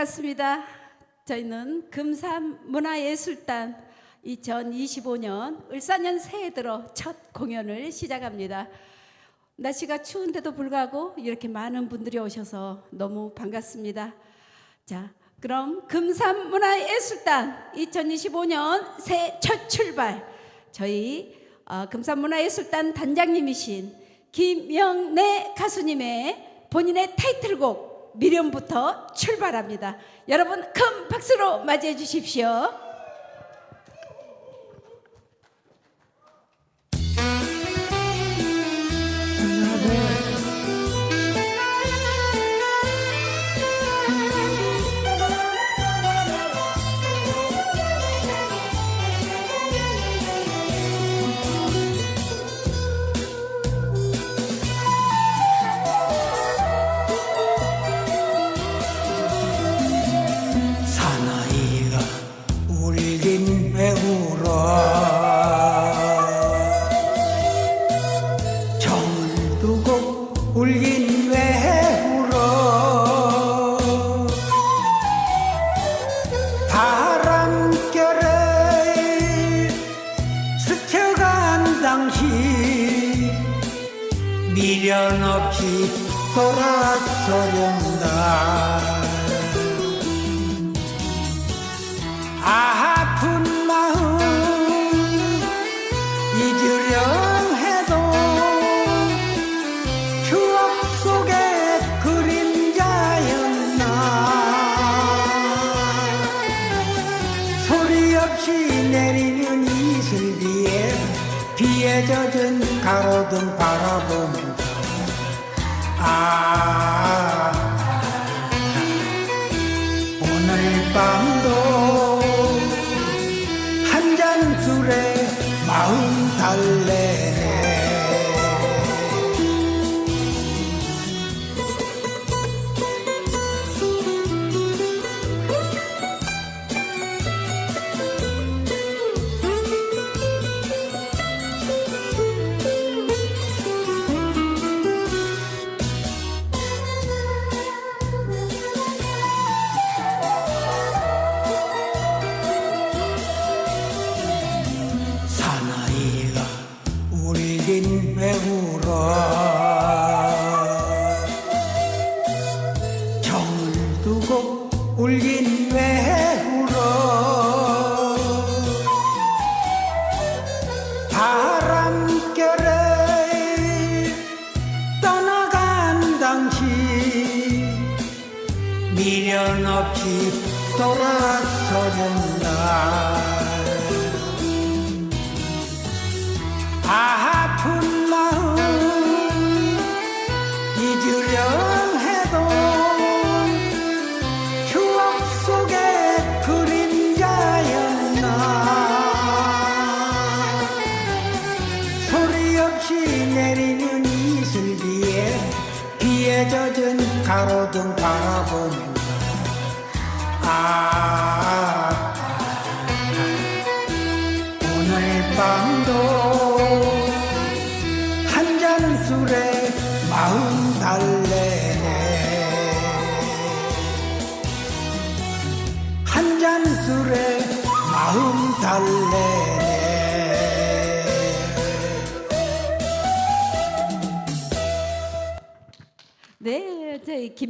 반갑습니다. 저희는 금산문화예술단 2025년 을사년 새해 들어 첫 공연을 시작합니다. 날씨가 추운데도 불구하고 이렇게 많은 분들이 오셔서 너무 반갑습니다. 자, 그럼 금산문화예술단 2025년 새첫 출발 저희 어, 금산문화예술단 단장님이신 김영래 가수님의 본인의 타이틀곡 미련부터 출발합니다. 여러분 큰 박수로 맞이해 주십시오. 당신 미련 없이 돌아서련다. 아픈 마음 잊으 비에 젖은 가로등 바라보면서 아 오늘 밤도 한 잔 술에 마음 달래 울어 정을 두고 울긴 왜 울어 바람결에 떠나간 당신 미련 없이 돌아서는 날. 아 없이 내리는 이슬 비에 비에 젖은 가로등 바라보면서. 아 오늘 밤도 한 잔 술에 마음 달래네. 한 잔 술에 마음 달래네 네, 저희 김